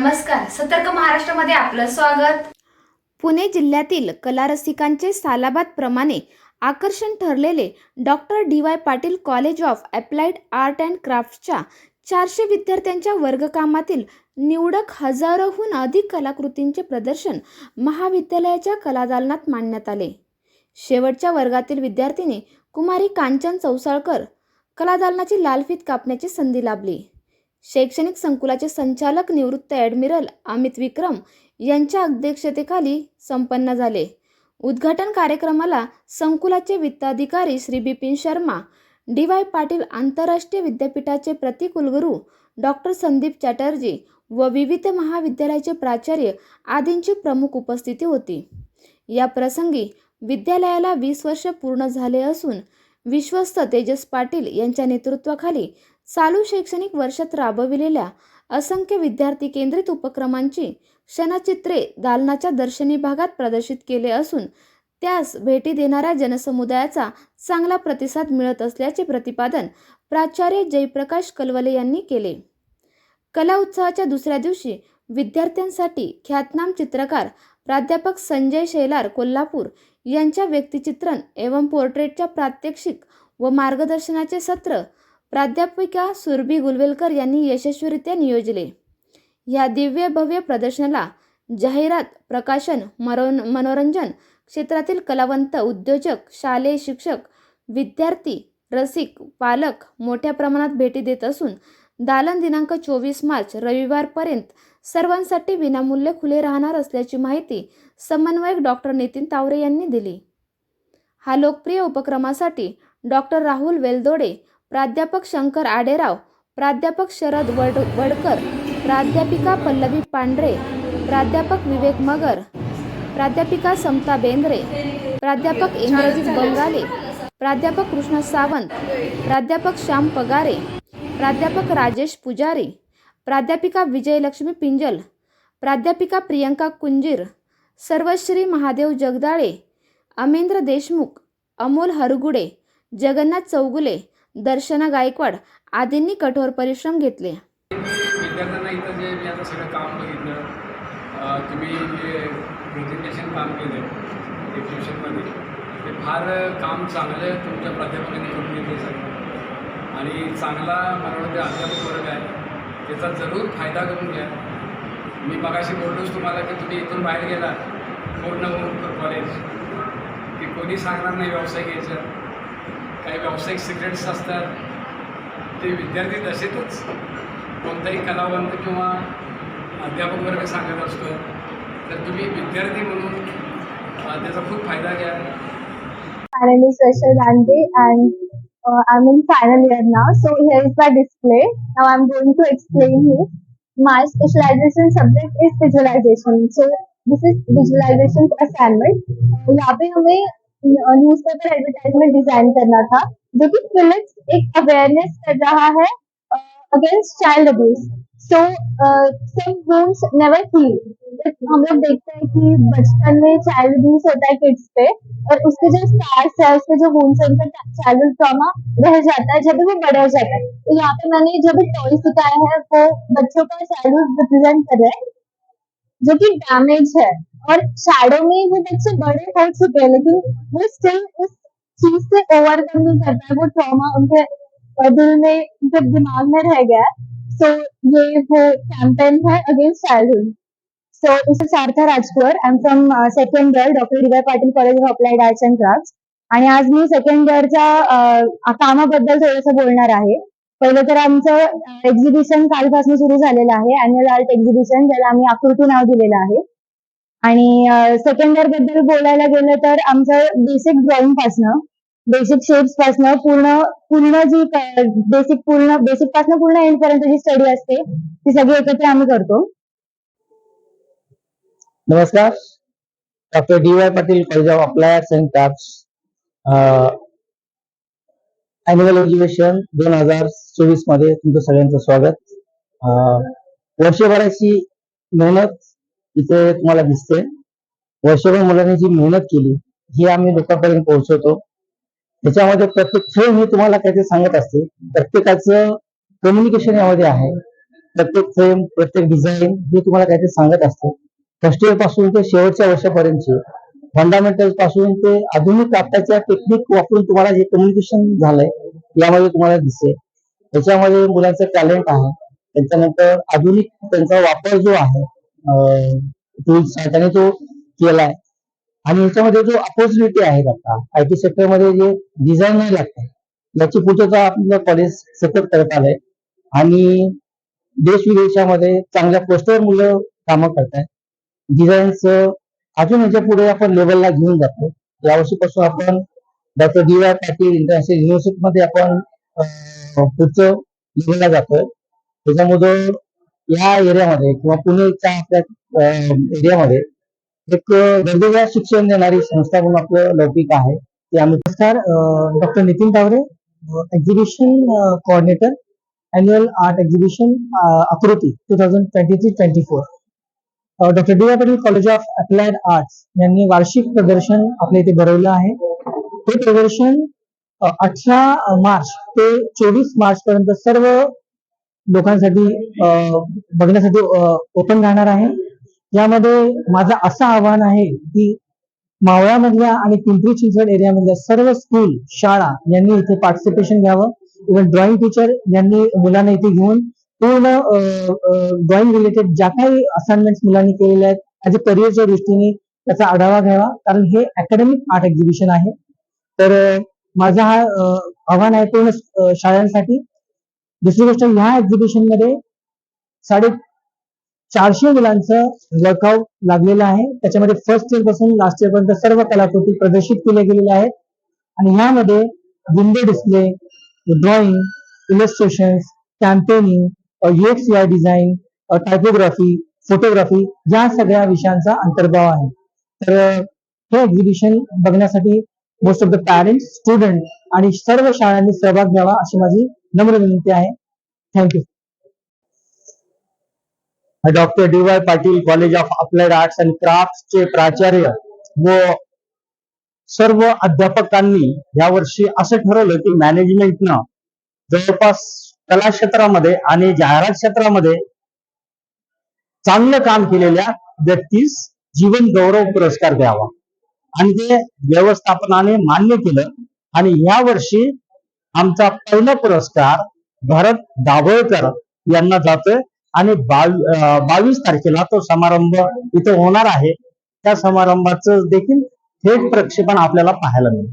नमस्कार सतर्क महाराष्ट्रामध्ये आपलं स्वागत. पुणे जिल्ह्यातील कलारसिकांचे सालाबाद प्रमाणे आकर्षण ठरलेले doctor D Y Patil college of applied art and क्राफ्टच्या चारशे विद्यार्थ्यांच्या वर्गकामातील निवडक हजारोहून अधिक कलाकृतींचे प्रदर्शन महाविद्यालयाच्या कलादालनात मांडण्यात आले. शेवटच्या वर्गातील विद्यार्थिनी कुमारी कांचन चौसाळकर कलादालनाची लालफीत कापण्याची संधी लाभली. शैक्षणिक संकुलाचे संचालक निवृत्त ॲडमिरल अमित विक्रम यांच्या अध्यक्षतेखाली संपन्न झाले. उद्घाटन कार्यक्रमाला संकुलाचे वित्ताधिकारी श्री बिपिन शर्मा डी वाय पाटील आंतरराष्ट्रीय विद्यापीठाचे प्रतिकुलगुरू डॉक्टर संदीप चॅटर्जी व विविध महाविद्यालयाचे प्राचार्य आदींची प्रमुख उपस्थिती होती. या प्रसंगी विद्यालयाला वीस वर्ष पूर्ण झाले असून विश्वस्त तेजस पाटील यांच्या नेतृत्वाखाली चालू शैक्षणिक वर्षात राबविलेल्या असंख्य विद्यार्थी केंद्रित उपक्रमांची क्षणचित्रे दालनाच्या दर्शनी भागात प्रदर्शित केले असून त्यास भेटी देणाऱ्या जनसमुदायाचा चांगला प्रतिसाद मिळत असल्याचे प्रतिपादन प्राचार्य जयप्रकाश कलवले यांनी केले. कला उत्सवाच्या दुसऱ्या दिवशी विद्यार्थ्यांसाठी ख्यातनाम चित्रकार प्राध्यापक संजय शेलार कोल्हापूर यांच्या व्यक्तिचित्रण एवं पोर्ट्रेटच्या प्रात्यक्षिक व मार्गदर्शनाचे सत्र प्राध्यापिका सुरभी गुलवेलकर यांनी यशस्वीरित्या नियोजले. या दिव्य भव्य प्रदर्शनाला जाहिरात प्रकाशन मरो मनोरंजन क्षेत्रातील कलावंत उद्योजक शालेय शिक्षक विद्यार्थी रसिक पालक मोठ्या प्रमाणात भेटी देत असून दालन दिनांक चोवीस मार्च रविवारपर्यंत सर्वांसाठी विनामूल्य खुले राहणार असल्याची माहिती समन्वयक डॉक्टर नितीन तावरे यांनी दिली. हा लोकप्रिय उपक्रमासाठी डॉक्टर राहुल वेलदोडे प्राध्यापक शंकर आडेराव प्राध्यापक शरद वड वडकर प्राध्यापिका पल्लवी पांढरे प्राध्यापक विवेक मगर प्राध्यापिका समता बेंद्रे प्राध्यापक इंद्रजित बंगाले प्राध्यापक कृष्ण सावंत प्राध्यापक श्याम पगारे प्राध्यापक राजेश पुजारी प्राध्यापिका विजयलक्ष्मी पिंजल प्राध्यापिका प्रियंका कुंजीर सर्वश्री महादेव जगदाळे अमेंद्र देशमुख अमोल हरगुडे जगन्नाथ चौगुले दर्शना गायकवाड आदींनी कठोर परिश्रम घेतले. विद्यार्थ्यांना इथं जे मी आता सगळं काम बघितलं तुम्ही जे प्रेझेंटेशन काम केलं एक्झिबिशनमध्ये ते फार काम चांगलं तुमच्या प्राध्यापकांनी करून घेतलं सगळं. आणि चांगला मला वाटतं अध्यापक वर्ग आहे त्याचा जरूर फायदा करून घ्या. मी मगाशी बोललोच तुम्हाला की तुम्ही इथून बाहेर गेला पूर्ण होऊन कॉलेज की कोणी सांगणार नाही व्यवसाय घ्यायचा. काही व्यावसायिक सिक्रेट्स असतात ते विद्यार्थी तसेच कोणताही कलावंत किंवा अध्यापक वर्ग सांगत असतो तर तुम्ही विद्यार्थी म्हणून त्याचा खूप फायदा घ्या My name is Rachel Dande and uh, I'm in final year now. So here is my display. Now I'm going to explain you. My specialization subject is visualization. So this is visualization assignment. Uh, यहाँ पे हमें newspaper advertisement design करना था, जो कि Philips एक awareness कर रहा है against child abuse so some never heal हम लोग देखते हैं कि बचपन में चाइल्ड अब्यूज होता है किड्स पे, और उसके जो स्टार्स है उसके जो होम्स है, उनका चाइल्ड ट्रॉमा रह जाता है जब वो बड़ा हो जाता है। तो यहाँ पे मैंने जो भी टॉय सिखाया है, वो बच्चों का चाइल्डहुड रिप्रेजेंट कर रहे हैं। जो कि डैमेज है। और शैडो में वो बच्चे बड़े हो चुके हैं लेकिन वो स्टिल इस चीज से ओवरकम नहीं करता है। वो ट्रॉमा उनके दिल में उनके दिमाग में रह गया है। सो ये वो कैंपेन है against childhood so is Sartha Rajkuvar I am from second year doctor D Y Patil college of applied arts and craft आणि आज मी सेकंड इयरच्या कामाबद्दल थोडंसं बोलणार आहे. पहिलं तर आमचं एक्झिबिशन कालपासून सुरू झालेलं आहे. अॅन्युअल आर्ट एक्झिबिशन ज्याला आम्ही आकृती नाव दिलेलं आहे. आणि सेकंड इयरबद्दल बोलायला गेलं तर आमचं बेसिक ड्रॉइंग पासनं बेसिक शेप्स पासनं पूर्ण पूर्ण जी बेसिक पूर्ण बेसिक पासनं पूर्ण एंड पर्यंत जी स्टडी असते ती सगळी एकत्र आम्ही करतो. नमस्कार. Doctor D Y Patil college of apply and craft annual exhibition दोन हजार चोवीसमध्ये तुमचं सगळ्यांचं स्वागत. वर्षभराची मेहनत इथे तुम्हाला दिसते. वर्षभर मुलांनी जी मेहनत केली ही आम्ही लोकांपर्यंत पोहोचवतो. त्याच्यामध्ये प्रत्येक फ्रेम मी तुम्हाला काहीतरी सांगत असते. प्रत्येकाचं कम्युनिकेशन यामध्ये आहे. प्रत्येक फ्रेम प्रत्येक डिझाईन हे तुम्हाला काहीतरी सांगत असतो. फर्स्ट इयरपासून ते शेवटच्या वर्षापर्यंतचे. फंडामेंटलपासून ते आधुनिक आत्ताच्या टेक्निक वापरून तुम्हाला जे कम्युनिकेशन झालंय यामध्ये तुम्हाला दिसेल. त्याच्यामध्ये मुलांचं टॅलेंट आहे. त्याच्यानंतर आधुनिक त्यांचा वापर जो आहे टूल्स आहे त्याने तो केलाय. आणि याच्यामध्ये जो अपॉर्च्युनिटी आहेत आता आय टी सेक्टरमध्ये जे डिझाईन नाही लागतात याची पूर्तता आपलं कॉलेज सतत करत आलंय. आणि देश विदेशामध्ये चांगल्या पोस्टवर मुलं कामं करतायत. डिझाईनचं अजून म्हणजे याच्यापुढे आपण लेवलला घेऊन जातो. यावर्षीपासून आपण doctor D Y Patil international युनिव्हर्सिटीमध्ये आपण पुढचं लेवलला जातोय. त्याच्यामुळे या एरियामध्ये किंवा पुणेच्या आपल्या एरियामध्ये एक वेगवेगळ्या शिक्षण देणारी संस्था म्हणून आपलं लौकिक आहे. ते आम्ही नमस्कार doctor Nitin Taware exhibition coordinator annual art exhibition Aakruti two thousand twenty three twenty four doctor D Y Patil college of applied arts यांनी वार्षिक प्रदर्शन आपल्या इथे भरवलं आहे. हे प्रदर्शन अठरा मार्च ते चोवीस मार्च पर्यंत सर्व लोकांसाठी बघण्यासाठी ओपन राहणार आहे. यामध्ये माझं असं आव्हान आहे की मावळामधल्या आणि पिंपरी चिंचवड एरियामधल्या सर्व स्कूल शाळा यांनी इथे पार्टिसिपेशन घ्यावं. इव्हन ड्रॉइंग टीचर यांनी मुलांना इथे घेऊन पूर्ण ड्रॉइंग रिलेटेड ज्या काही असाइनमेंट मुलांनी केलेल्या आहेत ऍज अ करिअरच्या दृष्टीने त्याचा आढावा घ्यावा. कारण हे अकॅडमिक आर्ट एक्झिबिशन आहे. तर माझा हा आव्हान आहे पूर्ण शाळांसाठी. दुसरी गोष्ट ह्या एक्झिबिशनमध्ये साडे चारशे मुलांचं वर्कआउट लागलेलं आहे. त्याच्यामध्ये फर्स्ट इयरपासून लास्ट इयर पर्यंत सर्व कलाकृती प्रदर्शित केल्या गेलेल्या आहेत. आणि ह्यामध्ये window display drawing illustration campaigning UX I design typography photography या सगळ्या विषयांचा अंतर्भाव आहे. तर हे एक्झिबिशन बघण्यासाठी most of the parents student आणि सर्व शाळांनी सहभाग घ्यावा अशी माझी नम्र विनंती आहे. Thank you doctor D Y Patil college of applied arts and क्राफ्टचे प्राचार्य व सर्व अध्यापकांनी यावर्षी असं ठरवलं की मॅनेजमेंटनं जवळपास कला क्षेत्रामध्ये आणि जाहिरात क्षेत्रामध्ये चांगलं काम केलेल्या व्यक्तीस जीवन गौरव पुरस्कार द्यावा. आणि ते व्यवस्थापनाने मान्य केलं आणि या वर्षी आमचा पहिला पुरस्कार भरत दाभोळकर यांना जातोय आणि बावी- बावीस तारखेला तो समारंभ इथं होणार आहे. त्या समारंभाचं देखील थेट प्रक्षेपण आपल्याला पाहायला मिळेल.